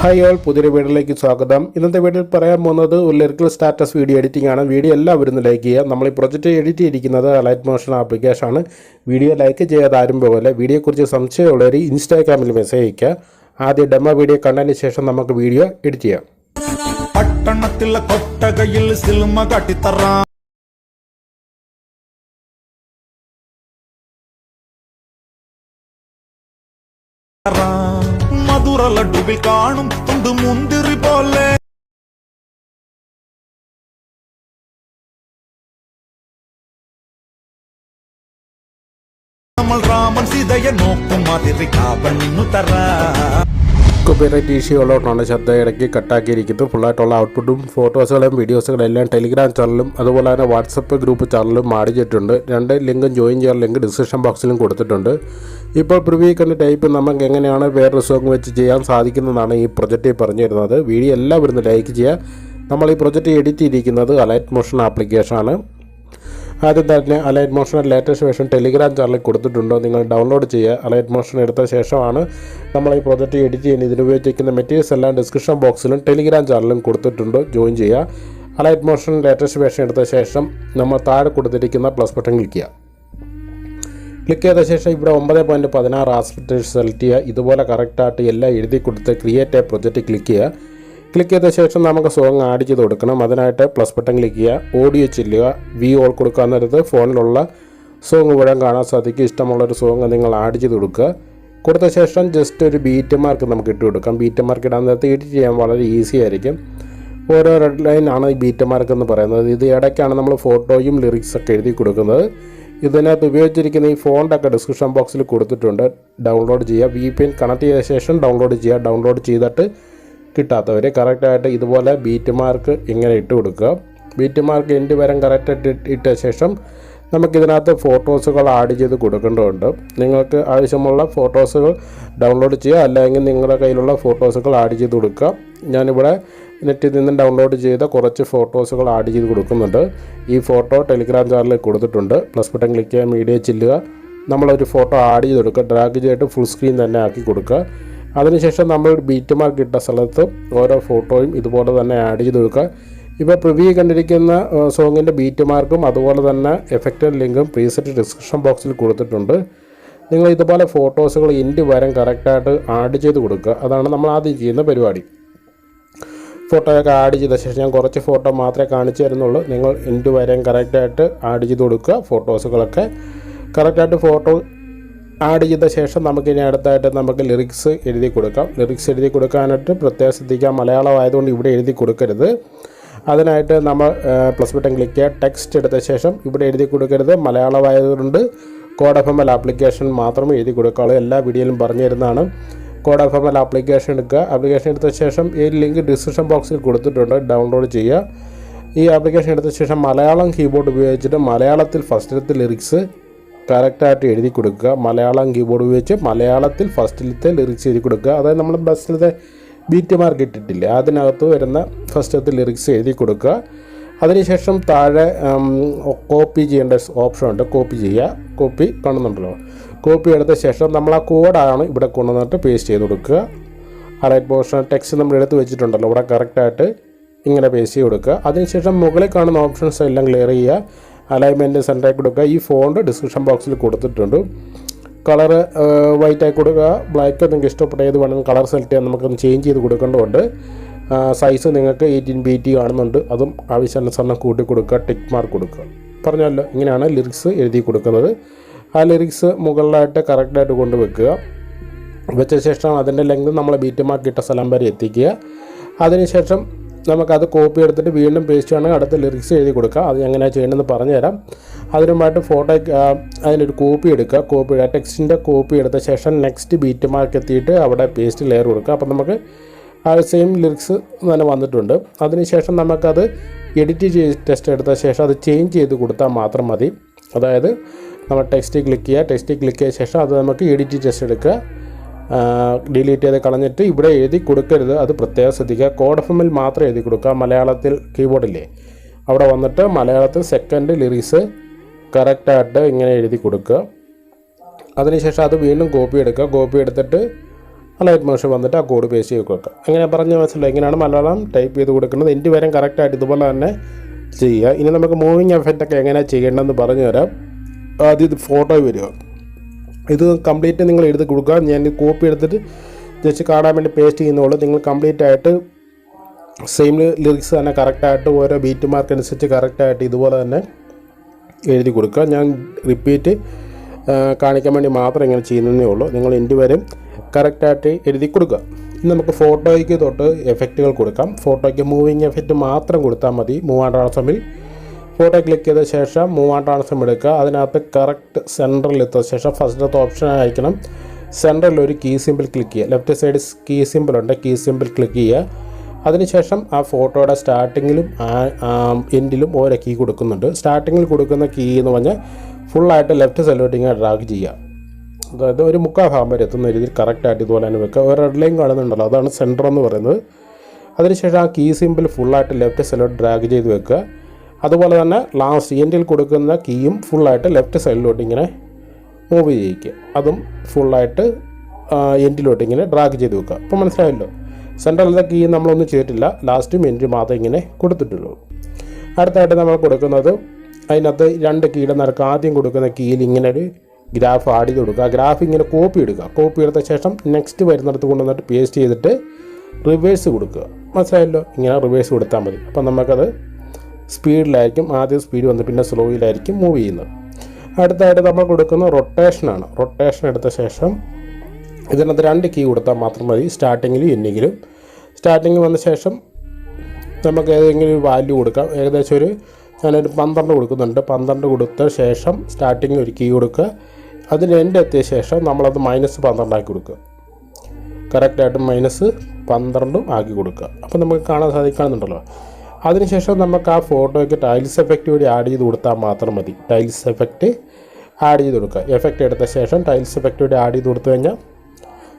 Hi all പുതിയൊരു വീഡിയോയിലേക്ക് സ്വാഗതം. ഇന്നത്തെ വീഡിയോയിൽ പറയാൻ പോകുന്നത് ഒരു ലിറിക്കൽ സ്റ്റാറ്റസ് വീഡിയോ എഡിറ്റിംഗ് ആണ്. വീഡിയോ എല്ലാവരും ഒന്ന് ലൈക്ക് ചെയ്യുക. നമ്മൾ ഈ പ്രൊജക്റ്റ് എഡിറ്റ് ചെയ്തിരിക്കുന്നത് ലൈറ്റ് മോഷൻ ആപ്ലിക്കേഷൻ ആണ്. വീഡിയോ ലൈക്ക് ചെയ്യാതെ ആരും പോലെ വീഡിയോയെക്കുറിച്ച് സംശയമുള്ളവർ ഇൻസ്റ്റാഗ്രാമിൽ മെസ്സേജ് അയക്കുക ആദ്യം ഡെമോ വീഡിയോ കണ്ടതിന് ശേഷം നമുക്ക് വീഡിയോ എഡിറ്റ് ചെയ്യാം. പട്ടണത്തിലെ കൊട്ടകയിൽ கனவில் காணும் துண்டு முந்திரி போல. ராமன் சீதைய நோக்கும் மாதிரி காவல் நின்னு தரா കോപ്പിറൈറ്റ് ഇഷ്യൂ ഉള്ളതുകൊണ്ടാണ് ശബ്ദം ഇടയ്ക്ക് കട്ടാക്കിയിരിക്കുന്നത്. ഫുള്ളായിട്ടുള്ള ഔട്ട്പുട്ടും ഫോട്ടോസുകളും വീഡിയോസുകളും എല്ലാം ടെലിഗ്രാം ചാനലും അതുപോലെ തന്നെ വാട്സപ്പ് ഗ്രൂപ്പ് ചാനലും മാടിച്ചിട്ടുണ്ട് രണ്ട് ലിങ്കും ജോയിൻ ചെയ്യാൻ ലിങ്ക് ഡിസ്ക്രിപ്ഷൻ ബോക്സിലും കൊടുത്തിട്ടുണ്ട്. ഇപ്പോൾ പ്രിവ്യൂ ടൈപ്പ് നമുക്ക് എങ്ങനെയാണ് വേറൊരു സോങ് വെച്ച് ചെയ്യാൻ സാധിക്കുന്നതാണ് ഈ പ്രൊജക്റ്റിൽ പറഞ്ഞു തരുന്നത് വീഡിയോ എല്ലാവരും ലൈക്ക് ചെയ്യുക. നമ്മൾ ഈ പ്രൊജക്റ്റ് എഡിറ്റ് ചെയ്തിരിക്കുന്നത് അലൈറ്റ് മോഷൻ ആപ്ലിക്കേഷനാണ് ആദ്യം തന്നെ Alight motion latest version Telegram ചാനലിൽ കൊടുത്തിട്ടുണ്ടോ. നിങ്ങൾ ഡൗൺലോഡ് ചെയ്യുക. അലൈറ്റ് മോഷൻ എടുത്ത ശേഷമാണ് നമ്മൾ ഈ പ്രൊജക്റ്റ് എഡിറ്റ് ചെയ്യുന്ന ഇതിന് ഉപയോഗിച്ചിരിക്കുന്ന മെറ്റീരിയൽസ് എല്ലാം ഡിസ്ക്രിപ്ഷൻ ബോക്സിലും ടെലിഗ്രാം ചാനലിലും കൊടുത്തിട്ടുണ്ട്. ജോയിൻ ചെയ്യുക. അലൈറ്റ് മോഷൻ ലേറ്റസ്റ്റ് വേർഷൻ എടുത്ത ശേഷം നമ്മൾ താഴെ കൊടുത്തിരിക്കുന്ന പ്ലസ് ബട്ടൺ ക്ലിക്ക് ചെയ്യുക. ക്ലിക്ക് ചെയ്ത ശേഷം ഇവിടെ ഒമ്പത് പോയിന്റ് പതിനാറ് ആസ്പെക്ട് സെലക്ട് ചെയ്യുക. ഇതുപോലെ കറക്റ്റായിട്ട് എല്ലാം എഴുതി കൊടുത്ത് ക്രിയേറ്റ് എ പ്രൊജക്റ്റ് ക്ലിക്ക് ചെയ്യുക. ക്ലിക്ക് ചെയ്ത ശേഷം നമുക്ക് സോങ് ആഡ് ചെയ്ത് കൊടുക്കണം. അതിനായിട്ട് പ്ലസ് ബട്ടൺ ക്ലിക്ക് ചെയ്യുക. ഓഡിയോ ചെല്ലുക. വി ഓൾ കൊടുക്കുക നേരത്ത് ഫോണിലുള്ള സോങ് മുഴുവൻ കാണാൻ സാധിക്കും. ഇഷ്ടമുള്ളൊരു സോങ് നിങ്ങൾ ആഡ് ചെയ്ത് കൊടുക്കുക. കൊടുത്ത ശേഷം ജസ്റ്റ് ഒരു ബീറ്റ് മാർക്ക് നമുക്ക് ഇട്ട് കൊടുക്കാം. ബീറ്റ് മാർക്ക് ഇടാൻ നേരത്ത് എഡിറ്റ് ചെയ്യാൻ വളരെ ഈസി ആയിരിക്കും. ഓരോ റെഡ് ലൈൻ ആണ് ഈ ബീറ്റ് മാർക്ക് എന്ന് പറയുന്നത്. ഇത് ഇടയ്ക്കാണ് നമ്മൾ ഫോട്ടോയും ലിറിക്സൊക്കെ എഴുതി കൊടുക്കുന്നത്. ഇതിനകത്ത് ഉപയോഗിച്ചിരിക്കുന്ന ഈ ഫോണ്ടൊക്കെ ഡിസ്ക്രിപ്ഷൻ ബോക്സിൽ കൊടുത്തിട്ടുണ്ട്. ഡൗൺലോഡ് ചെയ്യുക. വി പി എൻ കണക്ട് ചെയ്ത ശേഷം ഡൗൺലോഡ് ചെയ്യുക. ഡൗൺലോഡ് ചെയ്തിട്ട് കിട്ടാത്തവർ കറക്റ്റായിട്ട് ഇതുപോലെ ബീറ്റ് മാർക്ക് ഇങ്ങനെ ഇട്ട് കൊടുക്കുക. ബീറ്റ് മാർക്ക് എൻഡ് വരം കറക്റ്റായിട്ട് ഇട്ട ശേഷം നമുക്കിതിനകത്ത് ഫോട്ടോസുകൾ ആഡ് ചെയ്ത് കൊടുക്കേണ്ടതുണ്ട്. നിങ്ങൾക്ക് ആവശ്യമുള്ള ഫോട്ടോസുകൾ ഡൗൺലോഡ് ചെയ്യുക അല്ലെങ്കിൽ നിങ്ങളുടെ കയ്യിലുള്ള ഫോട്ടോസുകൾ ആഡ് ചെയ്ത് കൊടുക്കുക. ഞാനിവിടെ നെറ്റിൽ നിന്ന് ഡൗൺലോഡ് ചെയ്ത കുറച്ച് ഫോട്ടോസുകൾ ആഡ് ചെയ്ത് കൊടുക്കുന്നുണ്ട്. ഈ ഫോട്ടോ ടെലിഗ്രാം ചാനലിൽ കൊടുത്തിട്ടുണ്ട്. പ്ലസ് ബട്ടൺ ക്ലിക്ക് ചെയ്യുക മീഡിയ ചെല്ലുക. നമ്മളൊരു ഫോട്ടോ ആഡ് ചെയ്ത് കൊടുക്കുക. ഡ്രാഗ് ചെയ്തിട്ട് ഫുൾ സ്ക്രീൻ തന്നെ ആക്കി കൊടുക്കുക. അതിനുശേഷം നമ്മൾ ബീറ്റ് മാർക്ക് ഇട്ട സ്ഥലത്ത് ഓരോ ഫോട്ടോയും ഇതുപോലെ തന്നെ ആഡ് ചെയ്ത് കൊടുക്കുക. ഇപ്പോൾ പ്രിവ്യൂ കണ്ടിരിക്കുന്ന സോങ്ങിന്റെ ബീറ്റ് മാർക്കും അതുപോലെ തന്നെ എഫക്റ്റഡ് ലിങ്കും പ്രീസെറ്റ് ഡിസ്ക്രിപ്ഷൻ ബോക്സിൽ കൊടുത്തിട്ടുണ്ട്. നിങ്ങൾ ഇതുപോലെ ഫോട്ടോസുകൾ ഇൻഡ് വരം കറക്റ്റായിട്ട് ആഡ് ചെയ്ത് കൊടുക്കുക. അതാണ് നമ്മൾ ആദ്യം ചെയ്യുന്ന പരിപാടി. ഫോട്ടോയൊക്കെ ആഡ് ചെയ്ത ശേഷം ഞാൻ കുറച്ച് ഫോട്ടോ മാത്രമേ കാണിച്ചു തരുന്നുള്ളൂ. നിങ്ങൾ ഇൻഡ് വരം കറക്റ്റായിട്ട് ആഡ് ചെയ്ത് കൊടുക്കുക. ഫോട്ടോസുകളൊക്കെ കറക്റ്റായിട്ട് ഫോട്ടോ ആഡ് ചെയ്ത ശേഷം നമുക്ക് ഇനി അടുത്തായിട്ട് നമുക്ക് ലിറിക്സ് എഴുതി കൊടുക്കാം. ലിറിക്സ് എഴുതി കൊടുക്കാനായിട്ട് പ്രത്യേകം ശ്രദ്ധിക്കാം മലയാളം ആയതുകൊണ്ട് ഇവിടെ എഴുതി കൊടുക്കരുത്. അതിനായിട്ട് നമ്മൾ പ്ലസ് ബട്ടൺ ക്ലിക്ക് ചെയ്യുക. ടെക്സ്റ്റ് എടുത്ത ശേഷം ഇവിടെ എഴുതി കൊടുക്കരുത്. മലയാളം ആയതുകൊണ്ട് code F M L application മാത്രമേ എഴുതി കൊടുക്കാവുള്ളൂ എല്ലാ വീഡിയോയിലും പറഞ്ഞു തരുന്നതാണ്. Code F M L application എടുക്കുക. ആപ്ലിക്കേഷൻ എടുത്ത ശേഷം ഈ ലിങ്ക് ഡിസ്ക്രിപ്ഷൻ ബോക്സിൽ കൊടുത്തിട്ടുണ്ട്. ഡൗൺലോഡ് ചെയ്യുക. ഈ ആപ്ലിക്കേഷൻ എടുത്ത ശേഷം മലയാളം കീബോർഡ് ഉപയോഗിച്ചിട്ട് മലയാളത്തിൽ ഫസ്റ്റിലത്തെ ലിറിക്സ് കറക്റ്റായിട്ട് എഴുതി കൊടുക്കുക. മലയാളം കീബോർഡ് ഉപയോഗിച്ച് മലയാളത്തിൽ ഫസ്റ്റിലത്തെ ലിറിക്സ് എഴുതി കൊടുക്കുക. അതായത് നമ്മൾ ബസ്സിലത്തെ ബീറ്റ് മാർക്ക് ഇട്ടിട്ടില്ല അതിനകത്ത് വരുന്ന ഫസ്റ്റത്തെ ലിറിക്സ് എഴുതി കൊടുക്കുക. അതിനുശേഷം താഴെ കോപ്പി ചെയ്യേണ്ട ഓപ്ഷൻ ഉണ്ട്. കോപ്പി ചെയ്യുക. കോപ്പി കാണുന്നുണ്ടല്ലോ. കോപ്പി എടുത്ത ശേഷം നമ്മൾ ആ കോഡാണ് ഇവിടെ കൊണ്ടുവന്നിട്ട് പേസ്റ്റ് ചെയ്ത് കൊടുക്കുക. ആ റൈറ്റ് പോർഷൻ ടെക്സ്റ്റ് നമ്മൾ എടുത്ത് വെച്ചിട്ടുണ്ടല്ലോ. ഇവിടെ കറക്റ്റായിട്ട് ഇങ്ങനെ പേസ്റ്റ് ചെയ്ത് കൊടുക്കുക. അതിനുശേഷം മുകളിൽ കാണുന്ന ഓപ്ഷൻസ് എല്ലാം ക്ലിയർ ചെയ്യുക. അലൈൻമെന്റ് സെന്ററായി കൊടുക്കുക. ഈ ഫോണ്ട് ഡിസ്ക്രിപ്ഷൻ ബോക്സിൽ കൊടുത്തിട്ടുണ്ട്. കളർ വൈറ്റ് ആയി കൊടുക്കുക. ബ്ലാക്ക് നിങ്ങൾക്ക് ഇഷ്ടപ്പെട്ട ഏത് വേണമെങ്കിൽ കളർ സെലക്ട് ചെയ്യാൻ നമുക്കൊന്ന് ചേഞ്ച് ചെയ്ത് കൊടുക്കേണ്ടതുണ്ട്. സൈസ് നിങ്ങൾക്ക് എയ്റ്റീൻ ബി ടി കാണുന്നുണ്ട്. അതും ആവശ്യാനുസരണം കൂട്ടി കൊടുക്കുക ടിക്ക് മാർക്ക് കൊടുക്കുക. പറഞ്ഞല്ലോ ഇങ്ങനെയാണ് ലിറിക്സ് എഴുതി കൊടുക്കുന്നത്. ആ ലിറിക്സ് മുകളിലായിട്ട് കറക്റ്റായിട്ട് കൊണ്ടുവെക്കുക വെച്ച ശേഷം അതിന്റെ ലെങ്ത് നമ്മൾ ബീറ്റ് മാർക്ക് ഇട്ട സ്ഥലം വരെ എത്തിക്കുക. അതിനുശേഷം നമുക്കത് കോപ്പി എടുത്തിട്ട് വീണ്ടും പേസ്റ്റ് ആണെങ്കിൽ അടുത്ത ലിറിക്സ് എഴുതി കൊടുക്കുക അത് എങ്ങനെയാണ് ചെയ്യണമെന്ന് പറഞ്ഞുതരാം. അതിനുമായിട്ട് ഫോട്ടോ അതിനൊരു കോപ്പി എടുക്കുക. കോപ്പി ടെക്സ്റ്റിന്റെ കോപ്പി എടുത്ത ശേഷം നെക്സ്റ്റ് ബീറ്റ് മാർക്ക് എത്തിയിട്ട് അവിടെ പേസ്റ്റ് ലെയർ കൊടുക്കുക. അപ്പം നമുക്ക് ആ സെയിം ലിറിക്സ് തന്നെ വന്നിട്ടുണ്ട്. അതിനുശേഷം നമുക്കത് എഡിറ്റ് ചെയ്ത് ടെസ്റ്റ് എടുത്ത ശേഷം അത് ചേഞ്ച് ചെയ്ത് കൊടുത്താൽ മാത്രം മതി. അതായത് നമ്മൾ ടെക്സ്റ്റ് ക്ലിക്ക് ചെയ്യുക. ടെക്സ്റ്റ് ക്ലിക്ക് ചെയ്ത ശേഷം അത് നമുക്ക് എഡിറ്റ് ടെസ്റ്റ് എടുക്കുക. ഡിലീറ്റ് ചെയ്ത് കളഞ്ഞിട്ട് ഇവിടെ എഴുതി കൊടുക്കരുത്. അത് പ്രത്യേകം ശ്രദ്ധിക്കുക. കോഡ് എഫ് മാത്രം എഴുതി കൊടുക്കുക. മലയാളത്തിൽ കീബോർഡില്ലേ അവിടെ വന്നിട്ട് മലയാളത്തിൽ സെക്കൻഡ് ലിറിക്സ് കറക്റ്റായിട്ട് ഇങ്ങനെ എഴുതി കൊടുക്കുക. അതിനുശേഷം അത് വീണ്ടും കോപ്പി എടുക്കുക. കോപ്പി എടുത്തിട്ട് അലൈറ്റ് മോഷൻ വന്നിട്ട് ആ കോഡ് പേസ്റ്റ് ചെയ്ത് കൊടുക്കുക. അങ്ങനെ പറഞ്ഞ മനസ്സിലായി ഇങ്ങനെയാണ് മലയാളം ടൈപ്പ് ചെയ്ത് കൊടുക്കുന്നത്? എന്റെ വരും കറക്റ്റായിട്ട് ഇതുപോലെ തന്നെ ചെയ്യുക. ഇനി നമുക്ക് മൂവിങ് എഫക്റ്റ് ഒക്കെ എങ്ങനെയാണ് ചെയ്യേണ്ടതെന്ന് പറഞ്ഞു തരാം ആദ്യം ഇത് ഫോട്ടോ വരിക. ഇത് കംപ്ലീറ്റ് നിങ്ങൾ എഴുതി കൊടുക്കുക. ഞാൻ കോപ്പി എടുത്തിട്ട് ജസ്റ്റ് കാണാൻ വേണ്ടി പേസ്റ്റ് ചെയ്യുന്നുള്ളൂ നിങ്ങൾ കംപ്ലീറ്റ് ആയിട്ട് സെയിം ലിറിക്സ് തന്നെ കറക്റ്റായിട്ട് ഓരോ ബീറ്റ് മാർക്ക് അനുസരിച്ച് കറക്റ്റായിട്ട് ഇതുപോലെ തന്നെ എഴുതി കൊടുക്കുക. ഞാൻ റിപ്പീറ്റ് കാണിക്കാൻ വേണ്ടി മാത്രം ഇങ്ങനെ ചെയ്യുന്നതേ ഉള്ളൂ. നിങ്ങൾ എന്റെ വരും കറക്റ്റായിട്ട് എഴുതി കൊടുക്കുക. ഇനി നമുക്ക് ഫോട്ടോയ്ക്ക് തൊട്ട് എഫക്റ്റുകൾ കൊടുക്കാം. ഫോട്ടോയ്ക്ക് മൂവിങ് എഫക്റ്റ് മാത്രം കൊടുത്താൽ മതി. മൂവ് ട്രാൻസ്ഫോമിൽ ഫോട്ടോ ക്ലിക്ക് ചെയ്ത ശേഷം മൂവ് ട്രാൻസ്ഫോം എടുക്കുക. അതിനകത്ത് കറക്റ്റ് സെന്ററിൽ എത്തിയ ശേഷം ഫസ്റ്റത്തെ ഓപ്ഷൻ അയക്കണം സെന്ററിൽ ഒരു കീ സിമ്പിൾ ക്ലിക്ക് ചെയ്യുക. ലെഫ്റ്റ് സൈഡ് കീ സിമ്പിൾ ഉണ്ട്. കീ സിമ്പിൾ ക്ലിക്ക് ചെയ്യുക. അതിനുശേഷം ആ ഫോട്ടോയുടെ സ്റ്റാർട്ടിങ്ങിലും എൻഡിലും ഓരോ കീ കൊടുക്കുന്നുണ്ട്. സ്റ്റാർട്ടിങ്ങിൽ കൊടുക്കുന്ന കീ എന്ന് പറഞ്ഞാൽ ഫുള്ളായിട്ട് ലെഫ്റ്റ് സൈഡിലോട്ട് ഇങ്ങനെ ഡ്രാഗ് ചെയ്യുക. അതായത് ഒരു മുക്കാൽ ഭാഗം വരെ എത്തുന്ന രീതിയിൽ കറക്റ്റായിട്ട് ഇതുപോലെ തന്നെ വെക്കുക. ഒരു റെഡ് ലൈൻ കാണുന്നുണ്ടല്ലോ അതാണ് സെന്റർ എന്ന് പറയുന്നത്. അതിനുശേഷം ആ കീ സിമ്പിൾ ഫുള്ളായിട്ട് ലെഫ്റ്റ് സൈഡിലോട്ട് ഡ്രാഗ് ചെയ്ത് വെക്കുക. അതുപോലെ തന്നെ ലാസ്റ്റ് എൻഡിൽ കൊടുക്കുന്ന കീയും ഫുള്ളായിട്ട് ലെഫ്റ്റ് സൈഡിലോട്ട് ഇങ്ങനെ മൂവ് ചെയ്യിക്കുക. അതും ഫുള്ളായിട്ട് എൻഡിലോട്ട് ഇങ്ങനെ ഡ്രാഗ് ചെയ്ത് വെക്കുക. അപ്പോൾ മനസ്സിലായല്ലോ? സെൻട്രലിലെ കീ നമ്മളൊന്നും ചെയ്തിട്ടില്ല. ലാസ്റ്റും എൻഡ് മാത്രം ഇങ്ങനെ കൊടുത്തിട്ടുള്ളൂ. അടുത്തായിട്ട് നമ്മൾ കൊടുക്കുന്നത് അതിനകത്ത് രണ്ട് കീയുടെ നിരക്ക് ആദ്യം കൊടുക്കുന്ന കീയിൽ ഇങ്ങനെ ഒരു ഗ്രാഫ് ആഡ് ചെയ്ത് കൊടുക്കുക. ഗ്രാഫ് ഇങ്ങനെ കോപ്പി എടുക്കുക. കോപ്പി എടുത്ത ശേഷം നെക്സ്റ്റ് വരുന്നിടത്ത് കൊണ്ടുവന്നിട്ട് പേസ്റ്റ് ചെയ്തിട്ട് റിവേഴ്സ് കൊടുക്കുക. മനസ്സിലായല്ലോ? ഇങ്ങനെ റിവേഴ്സ് കൊടുത്താൽ മതി. അപ്പം നമുക്കത് സ്പീഡിലായിരിക്കും ആദ്യം സ്പീഡ് വന്ന് പിന്നെ സ്ലോയിലായിരിക്കും മൂവ് ചെയ്യുന്നത്. അടുത്തായിട്ട് നമ്മൾ കൊടുക്കുന്ന റൊട്ടേഷനാണ് റൊട്ടേഷൻ എടുത്ത ശേഷം ഇതിനകത്ത് രണ്ട് കീ കൊടുത്താൽ മാത്രം മതി. സ്റ്റാർട്ടിങ്ങിലും എൻഡിങ്ങിലും സ്റ്റാർട്ടിങ് വന്ന ശേഷം നമുക്ക് ഏതെങ്കിലും ഒരു വാല്യൂ കൊടുക്കാം. ഏകദേശം ഒരു ഞാനൊരു പന്ത്രണ്ട് കൊടുക്കുന്നുണ്ട്. പന്ത്രണ്ട് കൊടുത്ത ശേഷം സ്റ്റാർട്ടിങ്ങിൽ ഒരു കീ കൊടുക്കുക. അതിന് എന്റെ എത്തിയ ശേഷം നമ്മളത് മൈനസ് പന്ത്രണ്ടാക്കി കൊടുക്കുക. കറക്റ്റായിട്ട് മൈനസ് പന്ത്രണ്ടും ആക്കി കൊടുക്കുക. അപ്പോൾ നമുക്ക് കാണാൻ സാധിക്കുന്നുണ്ടല്ലോ. അതിനുശേഷം നമുക്ക് ആ ഫോട്ടോയ്ക്ക് ടൈൽസ് എഫക്റ്റ് കൂടി ആഡ് ചെയ്ത് കൊടുത്താൽ മാത്രം മതി. ടൈൽസ് എഫക്റ്റ് ആഡ് ചെയ്ത് കൊടുക്കുക. എഫക്റ്റ് എടുത്ത ശേഷം ടൈൽസ് എഫക്റ്റ് കൂടി ആഡ് ചെയ്ത് കൊടുത്തു കഴിഞ്ഞാൽ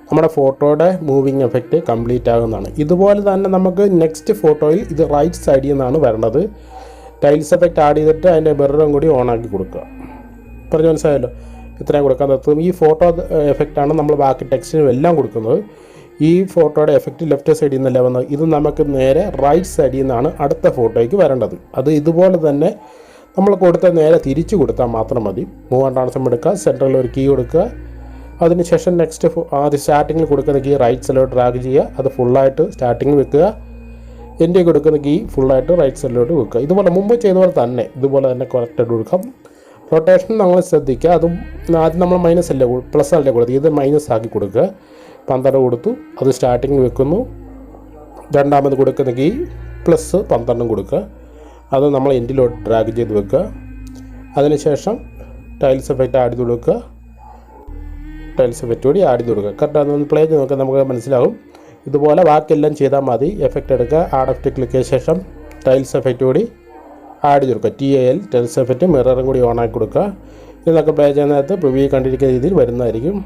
നമ്മുടെ ഫോട്ടോയുടെ മൂവിങ് എഫക്റ്റ് കംപ്ലീറ്റ് ആകുന്നതാണ്. ഇതുപോലെ തന്നെ നമുക്ക് നെക്സ്റ്റ് ഫോട്ടോയിൽ ഇത് റൈറ്റ് സൈഡിൽ നിന്നാണ് വരേണ്ടത് ടൈൽസ് എഫക്റ്റ് ആഡ് ചെയ്തിട്ട് അതിന്റെ ബെറും കൂടി ഓണാക്കി കൊടുക്കുക. പറഞ്ഞു മനസ്സിലായല്ലോ? ഇത്രയും കൊടുക്കാൻ നിർത്തും ഈ ഫോട്ടോ എഫക്റ്റാണ് നമ്മൾ ബാക്കി ടെക്സ്റ്റിനും എല്ലാം കൊടുക്കുന്നത്. ഈ ഫോട്ടോയുടെ എഫക്റ്റ് ലെഫ്റ്റ് സൈഡിൽ നിന്നല്ല വന്നത്? ഇത് നമുക്ക് നേരെ റൈറ്റ് സൈഡിൽ നിന്നാണ് അടുത്ത ഫോട്ടോയ്ക്ക് വരേണ്ടത്. അത് ഇതുപോലെ തന്നെ നമ്മൾ കൊടുത്ത നേരെ തിരിച്ചു കൊടുത്താൽ മാത്രം മതി. മൂവ് ആൻഡ് ആൺസം എടുക്കുക സെന്ററിൽ ഒരു കീ കൊടുക്കുക. അതിനുശേഷം നെക്സ്റ്റ് ആദ്യം സ്റ്റാർട്ടിങ്ങിൽ കൊടുക്കുന്ന കീ റൈറ്റ് സൈഡിലോട്ട് ഡ്രാഗ് ചെയ്യുക. അത് ഫുള്ളായിട്ട് സ്റ്റാർട്ടിങ്ങിൽ വെക്കുക. എന്റെ കൊടുക്കുന്ന കീ ഫുള്ളായിട്ട് റൈറ്റ് സൈഡിലോട്ട് വെക്കുക. ഇതുപോലെ മുമ്പ് ചെയ്ത പോലെ തന്നെ ഇതുപോലെ തന്നെ കറക്റ്റായിട്ട് കൊടുക്കാം. റൊട്ടേഷൻ നമ്മൾ ശ്രദ്ധിക്കുക. അതും ആദ്യം നമ്മൾ മൈനസ് അല്ലേ പ്ലസ് അല്ലേ കൊടുത്തു ഇത് മൈനസ് ആക്കി കൊടുക്കുക. പന്ത്രണ്ട് കൊടുത്തു. അത് സ്റ്റാർട്ടിങ് വെക്കുന്നു. രണ്ടാമത് കൊടുക്കുന്ന കീ പ്ലസ് പന്ത്രണ്ടും കൊടുക്കുക. അത് നമ്മൾ എൻഡിലോട്ട് ഡ്രാഗ് ചെയ്ത് വെക്കുക. അതിനുശേഷം ടൈൽസ് എഫക്റ്റ് ചെയ്ത് കൊടുക്കുക. ടൈൽസ് എഫക്റ്റ് കൂടി ചെയ്ത് കൊടുക്കുക. കറക്റ്റ് അതൊന്ന് പ്ലേ ചെയ്ത് നോക്കുക നമുക്ക് മനസ്സിലാകും ഇതുപോലെ ബാക്കിയെല്ലാം ചെയ്താൽ മതി. എഫക്റ്റ് എടുക്കുക. ആഡ് എഫക്റ്റ് ക്ലിക്ക് ചെയ്ത ശേഷം ടൈൽസ് എഫക്റ്റ് കൂടി ആഡ് ചെയ്ത് കൊടുക്കുക. T A L tiles effect മിററും കൂടി ഓൺ ആക്കി കൊടുക്കുക. ഇതൊക്കെ പ്ലേ ചെയ്യുന്ന പ്രിവ്യൂ കണ്ടിരിക്കുന്ന രീതിയിൽ വരുന്നതായിരിക്കും.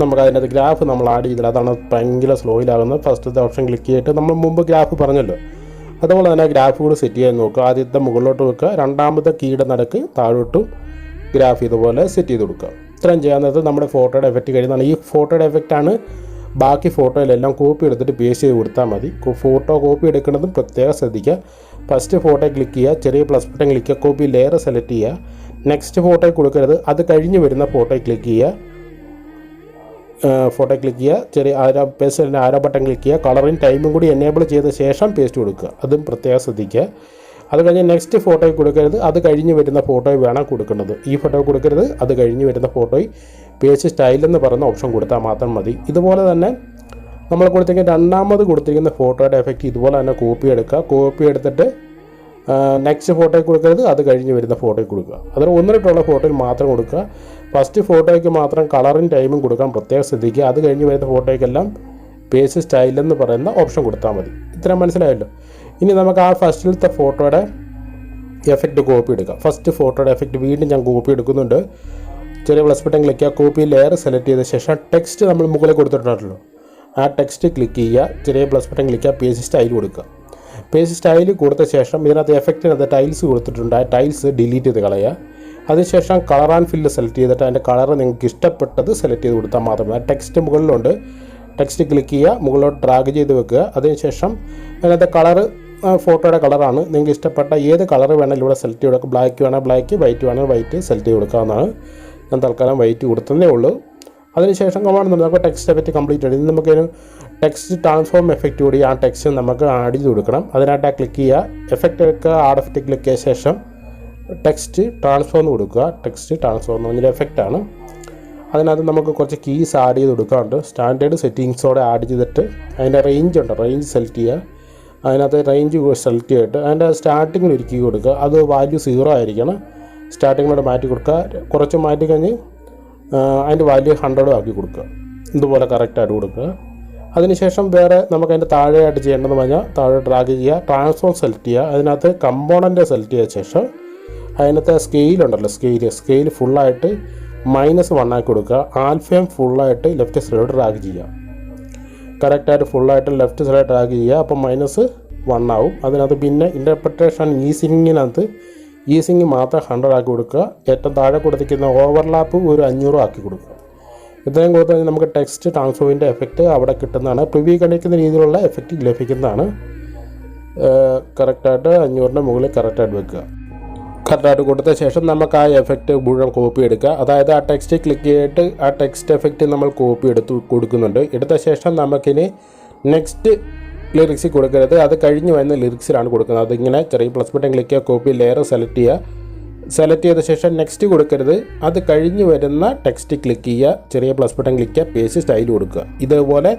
നമുക്ക് അതിനകത്ത് ഗ്രാഫ് നമ്മൾ ആഡ് ചെയ്തില്ല അതാണ് ഭയങ്കര സ്ലോയിലാകുന്നത് ഫസ്റ്റത്തെ ഓപ്ഷൻ ക്ലിക്ക് ചെയ്തിട്ട് നമ്മൾ മുമ്പ് ഗ്രാഫ് പറഞ്ഞല്ലോ. അതുപോലെ തന്നെ ഗ്രാഫ് കൂടെ സെറ്റ് ചെയ്യാൻ നോക്കുക. ആദ്യത്തെ മുകളിലോട്ട് വെക്കുക. രണ്ടാമത്തെ കീയുടെ നടക്ക് താഴോട്ടും ഗ്രാഫ് ഇതുപോലെ സെറ്റ് ചെയ്ത് കൊടുക്കുക. ഇത്രയും ചെയ്യാവുന്നത് നമ്മുടെ ഫോട്ടോയുടെ എഫക്റ്റ് കഴിയുന്നതാണ്. ഈ ഫോട്ടോയുടെ എഫക്റ്റാണ് ബാക്കി ഫോട്ടോയിലെല്ലാം കോപ്പി എടുത്തിട്ട് പേസ്റ്റ് ചെയ്ത് കൊടുത്താൽ മതി. ഫോട്ടോ കോപ്പി എടുക്കുന്നതും പ്രത്യേകം ശ്രദ്ധിക്കുക. ഫസ്റ്റ് ഫോട്ടോ ക്ലിക്ക് ചെയ്യുക. ചെറിയ പ്ലസ് ബട്ടൺ ക്ലിക്ക് ചെയ്യുക. കോപ്പി ലെയർ സെലക്ട് ചെയ്യുക. നെക്സ്റ്റ് ഫോട്ടോയിൽ കൊടുക്കരുത്. അത് കഴിഞ്ഞ് വരുന്ന ഫോട്ടോയിൽ ക്ലിക്ക് ചെയ്യുക. ഫോട്ടോ ക്ലിക്ക് ചെയ്യുക. ചെറിയ ആരോ പേസ്റ്റിന്റെ ആരോ ബട്ടൺ ക്ലിക്ക് ചെയ്യുക. കളറിങ് ടൈമും കൂടി എനേബിൾ ചെയ്ത ശേഷം പേസ്റ്റ് കൊടുക്കുക. അതും പ്രത്യേകം ശ്രദ്ധിക്കുക. അത് കഴിഞ്ഞ് നെക്സ്റ്റ് ഫോട്ടോയിൽ കൊടുക്കരുത്. അത് കഴിഞ്ഞ് വരുന്ന ഫോട്ടോയിൽ വേണം കൊടുക്കേണ്ടത് ഈ ഫോട്ടോ കൊടുക്കരുത്. അത് കഴിഞ്ഞ് വരുന്ന ഫോട്ടോയിൽ പേസ്റ്റ് സ്റ്റൈൽ എന്ന് പറയുന്ന ഓപ്ഷൻ കൊടുത്താൽ മാത്രം മതി. ഇതുപോലെ തന്നെ നമ്മൾ കൊടുത്തിരിക്കുന്ന രണ്ടാമത് കൊടുത്തിരിക്കുന്ന ഫോട്ടോയുടെ എഫക്റ്റ് ഇതുപോലെ തന്നെ കോപ്പി എടുക്കുക. കോപ്പി എടുത്തിട്ട് നെക്സ്റ്റ് ഫോട്ടോയിൽ കൊടുക്കരുത് അത് കഴിഞ്ഞ് വരുന്ന ഫോട്ടോയിൽ കൊടുക്കുക. അതിന് ഒന്നിട്ടുള്ള ഫോട്ടോയിൽ മാത്രം കൊടുക്കുക. ഫസ്റ്റ് ഫോട്ടോയ്ക്ക് മാത്രം കളറും ടൈമും കൊടുക്കാൻ പ്രത്യേകം ശ്രദ്ധിക്കുക. അത് കഴിഞ്ഞ് വരുന്ന ഫോട്ടോയ്ക്കെല്ലാം പേസ് സ്റ്റൈൽ എന്ന് പറയുന്ന ഓപ്ഷൻ കൊടുത്താൽ മതി. ഇത്രയും മനസ്സിലായല്ലോ? ഇനി നമുക്ക് ആ ഫസ്റ്റിലത്തെ ഫോട്ടോയുടെ എഫക്റ്റ് കോപ്പി എടുക്കാം. ഫസ്റ്റ് ഫോട്ടോയുടെ എഫക്റ്റ് വീണ്ടും ഞാൻ കോപ്പി എടുക്കുന്നുണ്ട്. ചെറിയ പ്ലസ് ബട്ടൺ ക്ലിക്ക് ചെയ്യുക. കോപ്പി ലെയർ സെലക്ട് ചെയ്ത ശേഷം ടെക്സ്റ്റ് നമ്മൾ മുകളിൽ കൊടുത്തിട്ടുണ്ടല്ലോ ആ ടെക്സ്റ്റ് ക്ലിക്ക് ചെയ്യുക. ചെറിയ പ്ലസ് ബട്ടൺ ക്ലിക്ക് ചെയ്യുക. പേജ് സ്റ്റൈൽ കൊടുക്കുക. പേജ് സ്റ്റൈൽ കൊടുത്ത ശേഷം ഇതിനകത്ത് എഫക്റ്റിനകത്ത് ടൈൽസ് കൊടുത്തിട്ടുണ്ട്. ആ ടൈൽസ് ഡിലീറ്റ് ചെയ്ത് കളയുക. അതിനുശേഷം കളർ ആൻഡ് ഫില്ല് സെലക്ട് ചെയ്തിട്ട് അതിന്റെ കളർ നിങ്ങൾക്ക് ഇഷ്ടപ്പെട്ടത് സെലക്ട് ചെയ്ത് കൊടുത്താൽ മാത്രമേ ടെക്സ്റ്റ് മുകളിലുണ്ട്. ടെക്സ്റ്റ് ക്ലിക്ക് ചെയ്യുക മുകളിലോട്ട് ഡ്രാഗ് ചെയ്ത് വെക്കുക. അതിനുശേഷം അതിനകത്ത് കളർ ഫോട്ടോയുടെ കളറാണ് നിങ്ങൾക്ക് ഇഷ്ടപ്പെട്ട ഏത് കളർ വേണമെങ്കിലും ഇവിടെ സെലക്ട് ചെയ്ത് കൊടുക്കുക ബ്ലാക്ക് വേണമെങ്കിൽ ബ്ലാക്ക് വൈറ്റ് വേണമെങ്കിൽ വൈറ്റ് സെലക്ട് ചെയ്ത് കൊടുക്കാവുന്നതാണ്. ഞാൻ തൽക്കാലം വൈറ്റ് കൊടുത്തതേ ഉള്ളൂ. അതിനുശേഷം കമാണ്ട് നമുക്ക് ടെക്സ്റ്റ് എഫക്റ്റ് കംപ്ലീറ്റ് ആയിട്ട് ഇനി നമുക്കൊരു ടെക്സ്റ്റ് ട്രാൻസ്ഫോം എഫക്റ്റ് കൂടി ആ ടെക്സ്റ്റ് നമുക്ക് ആഡ് ചെയ്ത് കൊടുക്കണം. അതിനായിട്ട് ക്ലിക്ക് ചെയ്യുക. എഫക്റ്റ് എടുക്കുക. ആഡ് എഫക്റ്റ് ക്ലിക്ക് ചെയ്ത ശേഷം ടെക്സ്റ്റ് ട്രാൻസ്ഫോം കൊടുക്കുക. ടെക്സ്റ്റ് ട്രാൻസ്ഫോം എന്ന് പറഞ്ഞൊരു എഫക്റ്റാണ് അതിനകത്ത് നമുക്ക് കുറച്ച് കീസ് ആഡ് ചെയ്ത് കൊടുക്കാറുണ്ട് സ്റ്റാൻഡേർഡ് സെറ്റിങ്സോടെ ആഡ് ചെയ്തിട്ട് അതിന്റെ റേഞ്ച് ഉണ്ട്. റേഞ്ച് സെലക്ട് ചെയ്യുക. അതിനകത്ത് റേഞ്ച് സെലക്ട് ചെയ്തിട്ട് അതിന്റെ സ്റ്റാർട്ടിങ്ങിൽ ഒരു കീ കൊടുക്കുക. അത് വാല്യൂ സീറോ ആയിരിക്കണം. സ്റ്റാർട്ടിങ്ങിലൂടെ മാറ്റി കൊടുക്കുക. കുറച്ച് മാറ്റി കഴിഞ്ഞ് അതിന്റെ വാല്യൂ ഹൺഡ്രഡും ആക്കി കൊടുക്കുക. ഇതുപോലെ കറക്റ്റായിട്ട് കൊടുക്കുക. അതിനുശേഷം വേറെ നമുക്ക് അതിന്റെ താഴെയായിട്ട് ചെയ്യേണ്ടതെന്ന് പറഞ്ഞാൽ താഴെ ഡ്രാഗ് ചെയ്യുക ട്രാൻസ്ഫോം സെലക്ട് ചെയ്യുക അതിനകത്ത് കമ്പോണന്റ് സെലക്ട് ചെയ്ത ശേഷം അതിനകത്ത് സ്കെയിലുണ്ടല്ലോ സ്കെയിൽ സ്കെയിൽ ഫുള്ളായിട്ട് മൈനസ് വൺ ആക്കി കൊടുക്കുക ആൽഫയും ഫുള്ളായിട്ട് ലെഫ്റ്റ് സൈഡിലോട്ട് ഡ്രാഗ് ചെയ്യുക. കറക്റ്റായിട്ട് ഫുള്ളായിട്ട് ലെഫ്റ്റ് സൈഡ് ഡ്രാഗ് ചെയ്യുക അപ്പോൾ മൈനസ് വൺ ആവും. അതിനകത്ത് പിന്നെ ഇന്റർപ്രിട്ടേഷൻ ഈസിങ്ങിനകത്ത് ഈസിങ് മാത്രം ഹൺഡ്രഡ് ആക്കി കൊടുക്കുക. ഏറ്റവും താഴെ കൊടുത്തിരിക്കുന്ന ഓവർലാപ്പ് ഒരു അഞ്ഞൂറും ആക്കി കൊടുക്കുക. ഇത്രയും കൊടുത്തു കഴിഞ്ഞാൽ നമുക്ക് ടെക്സ്റ്റ് ട്രാൻസ്ഫോമിന്റെ എഫക്റ്റ് അവിടെ കിട്ടുന്നതാണ്. പ്രിവ്യൂ കണ്ടിരിക്കുന്ന രീതിയിലുള്ള എഫക്റ്റ് ലഭിക്കുന്നതാണ്. കറക്റ്റായിട്ട് അഞ്ഞൂറിന്റെ മുകളിൽ കറക്റ്റായിട്ട് വെക്കുക. കറക്റ്റായിട്ട് കൊടുത്ത ശേഷം നമുക്ക് ആ എഫക്റ്റ് മുഴുവൻ കോപ്പി എടുക്കുക. അതായത് ആ ടെക്സ്റ്റ് ക്ലിക്ക് ചെയ്തിട്ട് ആ ടെക്സ്റ്റ് എഫക്റ്റ് നമ്മൾ കോപ്പി എടുത്ത് കൊടുക്കുന്നുണ്ട്. എടുത്ത ശേഷം നമുക്കിനി നെക്സ്റ്റ് ലിറിക്സിൽ കൊടുക്കരുത്. അത് കഴിഞ്ഞ് വരുന്ന ലിറിക്സിലാണ് കൊടുക്കുന്നത്. അതിങ്ങനെ ചെറിയ പ്ലസ് ബട്ടൺ ക്ലിക്ക് ചെയ്യുക കോപ്പി ലെയർ സെലക്ട് ചെയ്യുക. സെലക്ട് ചെയ്ത ശേഷം നെക്സ്റ്റ് കൊടുക്കരുത്. അത് കഴിഞ്ഞ് വരുന്ന ടെക്സ്റ്റ് ക്ലിക്ക് ചെയ്യുക. ചെറിയ പ്ലസ് ബട്ടൺ ക്ലിക്ക് ചെയ്യുക. പേജ് സ്റ്റൈൽ കൊടുക്കുക. ഇതേപോലെ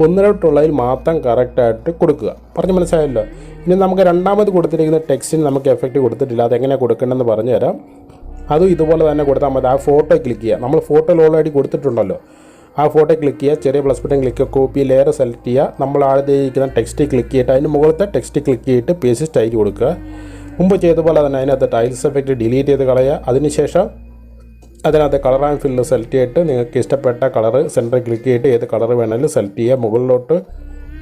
ഒന്നിലോട്ടുള്ളതിൽ മാത്രം കറക്റ്റായിട്ട് കൊടുക്കുക. പറഞ്ഞ് മനസ്സിലായല്ലോ? ഇനി നമുക്ക് രണ്ടാമത് കൊടുത്തിരിക്കുന്ന ടെക്സ്റ്റിന് നമുക്ക് എഫക്റ്റ് കൊടുത്തിട്ടില്ല. അതെങ്ങനെ കൊടുക്കണമെന്ന് പറഞ്ഞു തരാം അതും ഇതുപോലെ തന്നെ കൊടുത്താൽ മതി. ആ ഫോട്ടോ ക്ലിക്ക് ചെയ്യുക. നമ്മൾ ഫോട്ടോയിൽ ഓൾറെഡി കൊടുത്തിട്ടുണ്ടല്ലോ. ആ ഫോട്ടോ ക്ലിക്ക് ചെയ്യുക. ചെറിയ plus button click copy layer select ചെയ്യുക. നമ്മൾ ആദ്യം ഇരിക്കുന്ന ടെക്സ്റ്റ് ക്ലിക്ക് ചെയ്തിട്ട് അതിന് മുകളിലത്തെ ടെക്സ്റ്റ് ക്ലിക്ക് ചെയ്തിട്ട് പേജ് സ്റ്റൈൽ കൊടുക്കുക. മുമ്പ് ചെയ്ത പോലെ തന്നെ അതിനകത്ത് ടൈൽസ് എഫക്റ്റ് ഡിലീറ്റ് ചെയ്ത് കളയുക. അതിനുശേഷം അതിനകത്ത് കളർ ആൻഡ് ഫില്ല് സെലക്ട് ചെയ്തിട്ട് നിങ്ങൾക്ക് ഇഷ്ടപ്പെട്ട കളറ് സെന്ററിൽ ക്ലിക്ക് ചെയ്തിട്ട് ഏത് കളർ വേണമെങ്കിലും സെലക്ട് ചെയ്യുക. മുകളിലോട്ട്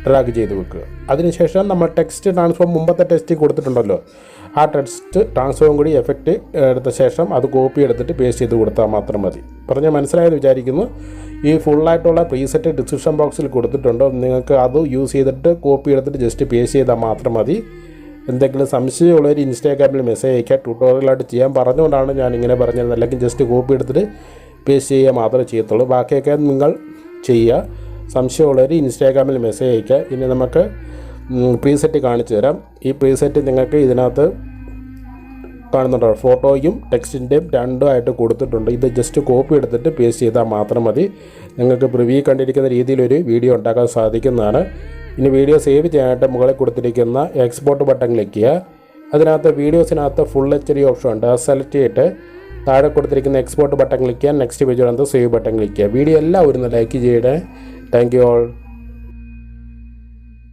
ഡ്രാഗ് ചെയ്ത് വെക്കുക. അതിനുശേഷം നമ്മൾ ടെക്സ്റ്റ് ട്രാൻസ്ഫോം മുമ്പത്തെ ടെക്സ്റ്റ് കൊടുത്തിട്ടുണ്ടല്ലോ. ആ ടെക്സ്റ്റ് ട്രാൻസ്ഫോം കൂടി എഫക്റ്റ് എടുത്ത ശേഷം അത് കോപ്പി എടുത്തിട്ട് പേസ്റ്റ് ചെയ്ത് കൊടുത്താൽ മാത്രം മതി. പറഞ്ഞ് മനസ്സിലായത് വിചാരിക്കുന്നു. ഈ ഫുള്ളായിട്ടുള്ള പ്രീസെറ്റ് ഡിസ്ക്രിപ്ഷൻ ബോക്സിൽ കൊടുത്തിട്ടുണ്ട്. നിങ്ങൾക്ക് അത് യൂസ് ചെയ്തിട്ട് കോപ്പി എടുത്തിട്ട് ജസ്റ്റ് പേസ്റ്റ് ചെയ്താൽ മാത്രം മതി. എന്തെങ്കിലും സംശയമുള്ളവർ ഇൻസ്റ്റാഗ്രാമിൽ മെസ്സേജ് അയക്കുക. ട്യൂട്ടോറിയലായിട്ട് ചെയ്യാൻ പറഞ്ഞുകൊണ്ടാണ് ഞാൻ ഇങ്ങനെ പറഞ്ഞത് അല്ലെങ്കിൽ ജസ്റ്റ് കോപ്പി എടുത്തിട്ട് പേസ്റ്റ് ചെയ്യുക മാത്രമേ ചെയ്യത്തുള്ളൂ. ബാക്കിയൊക്കെ നിങ്ങൾ ചെയ്യുക. സംശയമുള്ളവർ ഇൻസ്റ്റാഗ്രാമിൽ മെസ്സേജ് അയക്കുക. ഇനി നമുക്ക് പ്രീസെറ്റ് കാണിച്ചു തരാം. ഈ പ്രീസെറ്റ് നിങ്ങൾക്ക് ഇതിനകത്ത് കാണുന്നുണ്ടോ? ഫോട്ടോയും ടെക്സ്റ്റിന്റെയും രണ്ടുമായിട്ട് കൊടുത്തിട്ടുണ്ട്. ഇത് ജസ്റ്റ് കോപ്പി എടുത്തിട്ട് പേസ്റ്റ് ചെയ്താൽ മാത്രം മതി. നിങ്ങൾക്ക് പ്രിവ്യൂ കണ്ടിരിക്കുന്ന രീതിയിലൊരു വീഡിയോ ഉണ്ടാക്കാൻ സാധിക്കുന്നതാണ്. ഇനി വീഡിയോ സേവ് ചെയ്യാനായിട്ട് മുകളിൽ കൊടുത്തിരിക്കുന്ന എക്സ്പോർട്ട് ബട്ടൺ ക്ലിക്ക് ചെയ്യുക. അതിനകത്ത് വീഡിയോസിനകത്ത് ഫുൾ എച്ച് ഡി ഓപ്ഷൻ ഉണ്ട്. അത് സെലക്ട് ചെയ്തിട്ട് താഴെ കൊടുത്തിരിക്കുന്ന എക്സ്പോർട്ട് ബട്ടൺ ക്ലിക്ക് ചെയ്യുക. നെക്സ്റ്റ് പേജിനകത്ത് സേവ് ബട്ടൺ ക്ലിക്ക് ചെയ്യുക. വീഡിയോ എല്ലാവരും ലൈക്ക് ചെയ്യണേ. Thank you all